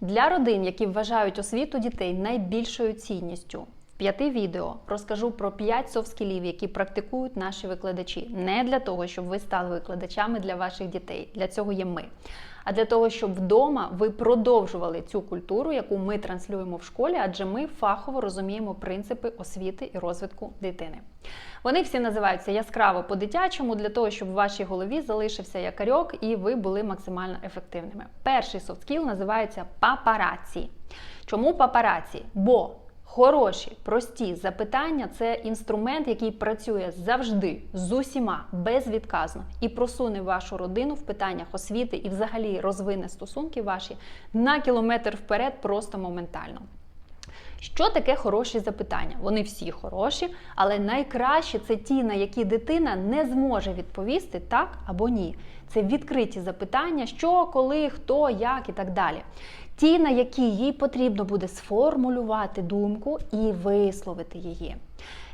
Для родин, які вважають освіту дітей найбільшою цінністю. В п'яти відео розкажу про п'ять софт-скілів, які практикують наші викладачі. Не для того, щоб ви стали викладачами для ваших дітей. Для цього є ми. А для того, щоб вдома ви продовжували цю культуру, яку ми транслюємо в школі, адже ми фахово розуміємо принципи освіти і розвитку дитини. Вони всі називаються яскраво по-дитячому для того, щоб в вашій голові залишився якорьок і ви були максимально ефективними. Перший софт-скіл називається папараці. Чому папараці? Бо Хороші, прості запитання це інструмент, який працює завжди з усіма безвідказно і просуне вашу родину в питаннях освіти і взагалі розвине стосунки ваші на кілометр вперед просто моментально. Що таке хороші запитання? Вони всі хороші, але найкраще це ті, на які дитина не зможе відповісти так або ні. Це відкриті запитання, що, коли, хто, як і так далі. Ті, на які їй потрібно буде сформулювати думку і висловити її.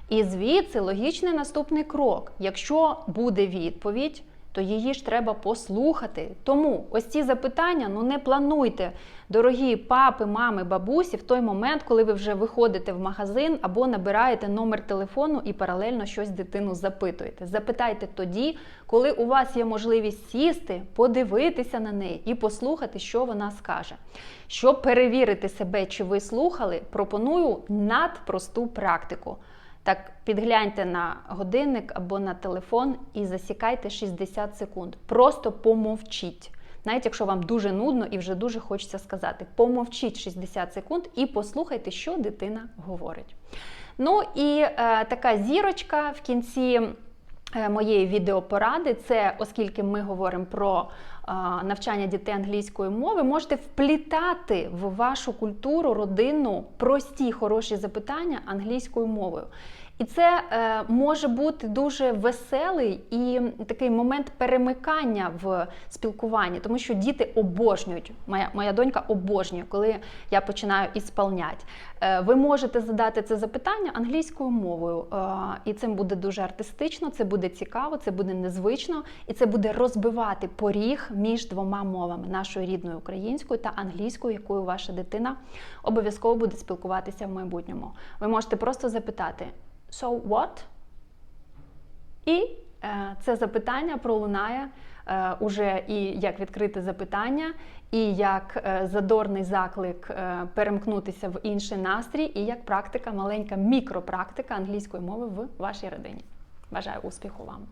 І звідси логічний наступний крок. Якщо буде відповідь, то її ж треба послухати. Тому ось ці запитання ну не плануйте, дорогі папи, мами, бабусі, в той момент, коли ви вже виходите в магазин або набираєте номер телефону і паралельно щось дитину запитуєте. Запитайте тоді, коли у вас є можливість сісти, подивитися на неї і послухати, що вона скаже. Щоб перевірити себе, чи ви слухали, пропоную надпросту практику. Так, підгляньте на годинник або на телефон і засікайте 60 секунд. Просто помовчіть. Навіть якщо вам дуже нудно і вже дуже хочеться сказати, помовчіть 60 секунд і послухайте, що дитина говорить. Ну і е, така зірочка в кінці е, моєї відеопоради, це оскільки ми говоримо про навчання дітей англійської мови, можете вплітати в вашу культуру, родину прості хороші запитання англійською мовою. І це е, може бути дуже веселий і такий момент перемикання в спілкуванні, тому що діти обожнюють. Моя моя донька обожнює, коли я починаю ісполнять. Е, ви можете задати це запитання англійською мовою, е, і це буде дуже артистично, це буде цікаво, це буде незвично, і це буде розбивати поріг між двома мовами нашою рідною українською та англійською, якою ваша дитина обов'язково буде спілкуватися в майбутньому. Ви можете просто запитати. So what? І е, це запитання пролунає е, уже і як відкрите запитання, і як е, задорний заклик перемкнутися в інший настрій, і як практика, маленька мікропрактика англійської мови в вашій родині. Бажаю успіху вам!